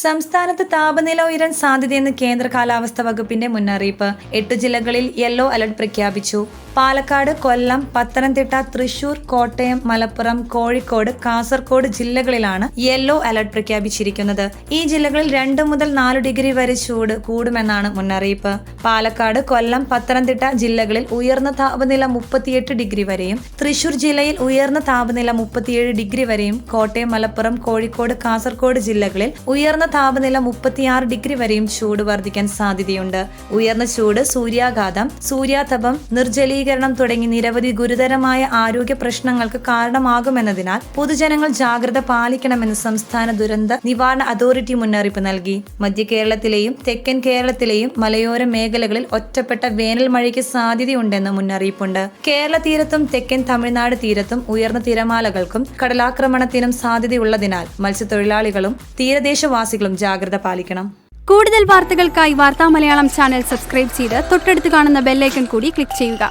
സംസ്ഥാനത്ത് താപനില ഉയരാൻ സാധ്യതയെന്ന് കേന്ദ്ര കാലാവസ്ഥാ വകുപ്പിന്റെ മുന്നറിയിപ്പ്. എട്ട് ജില്ലകളിൽ യെല്ലോ അലർട്ട് പ്രഖ്യാപിച്ചു. പാലക്കാട് കൊല്ലം പത്തനംതിട്ട തൃശൂർ കോട്ടയം മലപ്പുറം കോഴിക്കോട് കാസർകോട് ജില്ലകളിലാണ് യെല്ലോ അലർട്ട് പ്രഖ്യാപിച്ചിരിക്കുന്നത്. ഈ ജില്ലകളിൽ രണ്ട് മുതൽ നാല് ഡിഗ്രി വരെ ചൂട് കൂടുമെന്നാണ് മുന്നറിയിപ്പ്. പാലക്കാട് കൊല്ലം പത്തനംതിട്ട ജില്ലകളിൽ ഉയർന്ന താപനില മുപ്പത്തിയെട്ട് ഡിഗ്രി വരെയും തൃശൂർ ജില്ലയിൽ ഉയർന്ന താപനില മുപ്പത്തിയേഴ് ഡിഗ്രി വരെയും കോട്ടയം മലപ്പുറം കോഴിക്കോട് കാസർകോട് ജില്ലകളിൽ ഉയർന്ന താപനില മുപ്പത്തിയാറ് ഡിഗ്രി വരെയും ചൂട് വർദ്ധിക്കാൻ സാധ്യതയുണ്ട്. ഉയർന്ന ചൂട് സൂര്യാഘാതം സൂര്യാതപം നിർജലീകരണം തുടങ്ങി നിരവധി ഗുരുതരമായ ആരോഗ്യ പ്രശ്നങ്ങൾക്ക് കാരണമാകുമെന്നതിനാൽ പൊതുജനങ്ങൾ ജാഗ്രത പാലിക്കണമെന്ന് സംസ്ഥാന ദുരന്ത നിവാരണ അതോറിറ്റി മുന്നറിയിപ്പ് നൽകി. മധ്യ കേരളത്തിലെയും തെക്കൻ കേരളത്തിലെയും മലയോര മേഖലകളിൽ ഒറ്റപ്പെട്ട വേനൽ മഴയ്ക്ക് സാധ്യതയുണ്ടെന്ന് മുന്നറിയിപ്പുണ്ട്. കേരള തീരത്തും തെക്കൻ തമിഴ്നാട് തീരത്തും ഉയർന്ന തിരമാലകൾക്കും കടലാക്രമണത്തിനും സാധ്യതയുള്ളതിനാൽ മത്സ്യത്തൊഴിലാളികളും തീരദേശവാസികളും ജാഗ്രത പാലിക്കണം. കൂടുതൽ വാർത്തകൾക്കായി വാർത്താ മലയാളം ചാനൽ സബ്സ്ക്രൈബ് ചെയ്ത് തൊട്ടടുത്ത് കാണുന്ന ബെല്ലൈക്കൺ കൂടി ക്ലിക്ക് ചെയ്യുക.